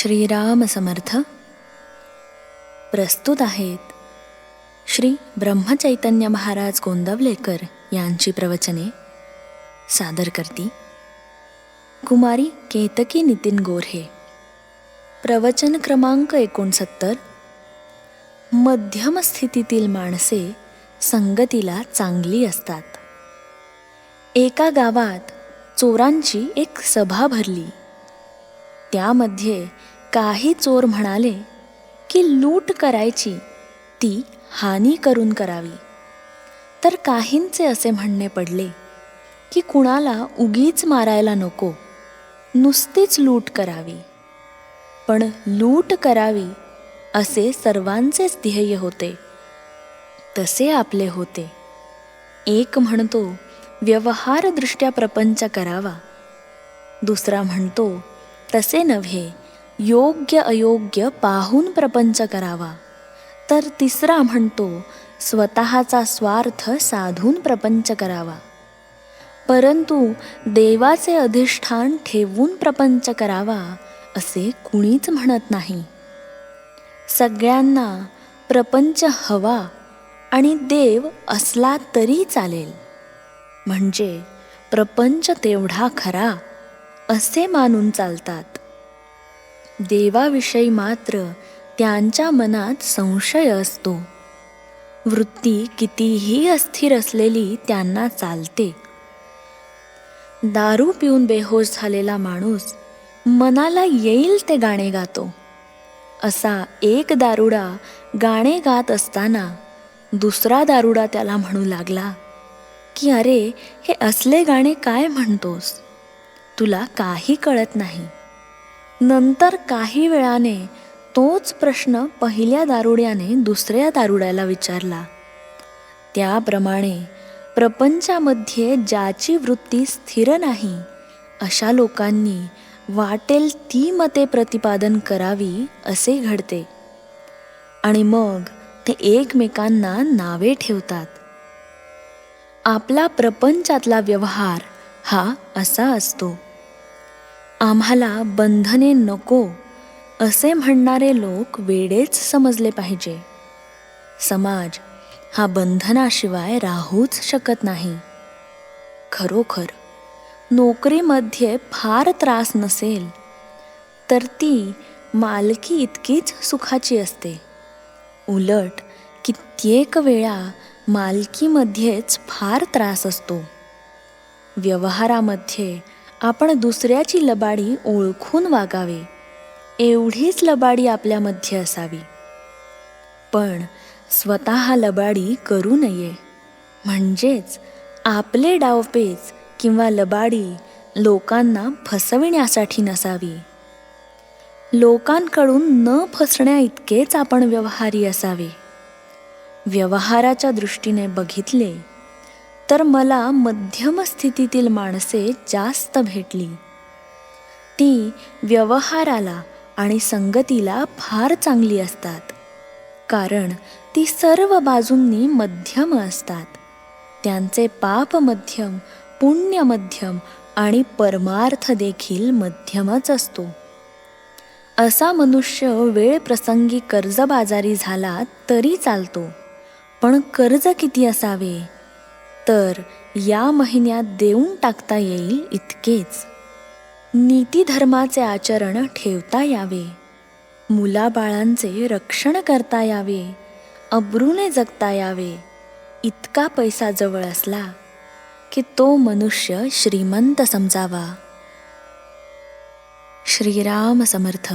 श्रीराम समर्थ प्रस्तुत आहेत श्री ब्रह्मचैतन्य महाराज गोंदवलेकर यांची प्रवचने. सादर करती. कुमारी केतकी नितीन गोऱ्हे. प्रवचन क्रमांक एकोणसत्तर. मध्यम स्थितीतील माणसे संगतीला चांगली असतात. एका गावात चोरांची एक सभा भरली. त्यामध्ये काही चोर म्हणाले की लूट करायची ती हानी करून करावी. तर काहींचे असे म्हणणे पडले की कुणाला उगीच मारायला नको नुसतीच लूट करावी. पण लूट करावी असे सर्वांचेच ध्येय होते. तसे आपले होते. एक म्हणतो व्यवहारदृष्ट्या प्रपंच करावा. दुसरा म्हणतो तसे नव्हे योग्य अयोग्य पाहून प्रपंच करावा. तर तिसरा म्हणतो स्वतःचा स्वार्थ साधून प्रपंच करावा. परंतु देवाचे अधिष्ठान ठेवून प्रपंच करावा असे कुणीच म्हणत नाही. सगळ्यांना प्रपंच हवा आणि देव असला तरी चालेल. म्हणजे प्रपंच तेवढा खरा असे मानून चालतात. देवाविषयी मात्र त्यांच्या मनात संशय असतो. वृत्ती कितीही अस्थिर असलेली त्यांना चालते. दारू पिऊन बेहोश झालेला माणूस मनाला येईल ते गाणे गातो. असा एक दारुडा गाणे गात असताना दुसरा दारुडा त्याला म्हणू लागला की अरे हे असले गाणे काय म्हणतोस? तुला काही कळत नाही. नंतर काही वेळाने तोच प्रश्न पहिल्या दारुड्याने दुसऱ्या दारुड्याला विचारला. त्याप्रमाणे प्रपंचामध्ये ज्याची वृत्ती स्थिर नाही अशा लोकांनी वाटेल ती मते प्रतिपादन करावी असे घडते. आणि मग ते एकमेकांना नावे ठेवतात. आपला प्रपंचातला व्यवहार हा असा असतो. आम्हाला बंधने नको असे म्हणणारे लोक वेडेच समजले पाहिजे. समाज हा बंधनाशिवाय राहूच शकत नाही. खरोखर नोकरीमध्ये फार त्रास नसेल तर ती मालकी इतकीच सुखाची असते. उलट कित्येक वेळा मालकीमध्येच फार त्रास असतो. व्यवहारामध्ये आपण दुसऱ्याची लबाडी ओळखून वागावे. एवढीच लबाडी आपल्यामध्ये असावी. पण स्वतः लबाडी करू नये. म्हणजेच आपले डावपेच किंवा लबाडी लोकांना फसविण्यासाठी नसावी. लोकांकडून न फसण्या इतकेच आपण व्यवहारी असावे. व्यवहाराच्या दृष्टीने बघितले तर मला मध्यम स्थितीतील माणसे जास्त भेटली. ती व्यवहाराला आणि संगतीला फार चांगली असतात कारण ती सर्व बाजूंनी मध्यम असतात. त्यांचे पाप मध्यम पुण्य मध्यम आणि परमार्थ देखील मध्यमच असतो. असा मनुष्य वेळ प्रसंगी कर्जबाजारी झाला तरी चालतो पण कर्ज किती असावे? तर या महिन्यात देऊन टाकता येईल इतकेच. नीतीधर्माचे आचरण ठेवता यावे. मुलाबाळांचे रक्षण करता यावे. अब्रूने जगता यावे. इतका पैसा जवळ असला की तो मनुष्य श्रीमंत समजावा. श्रीराम समर्थ.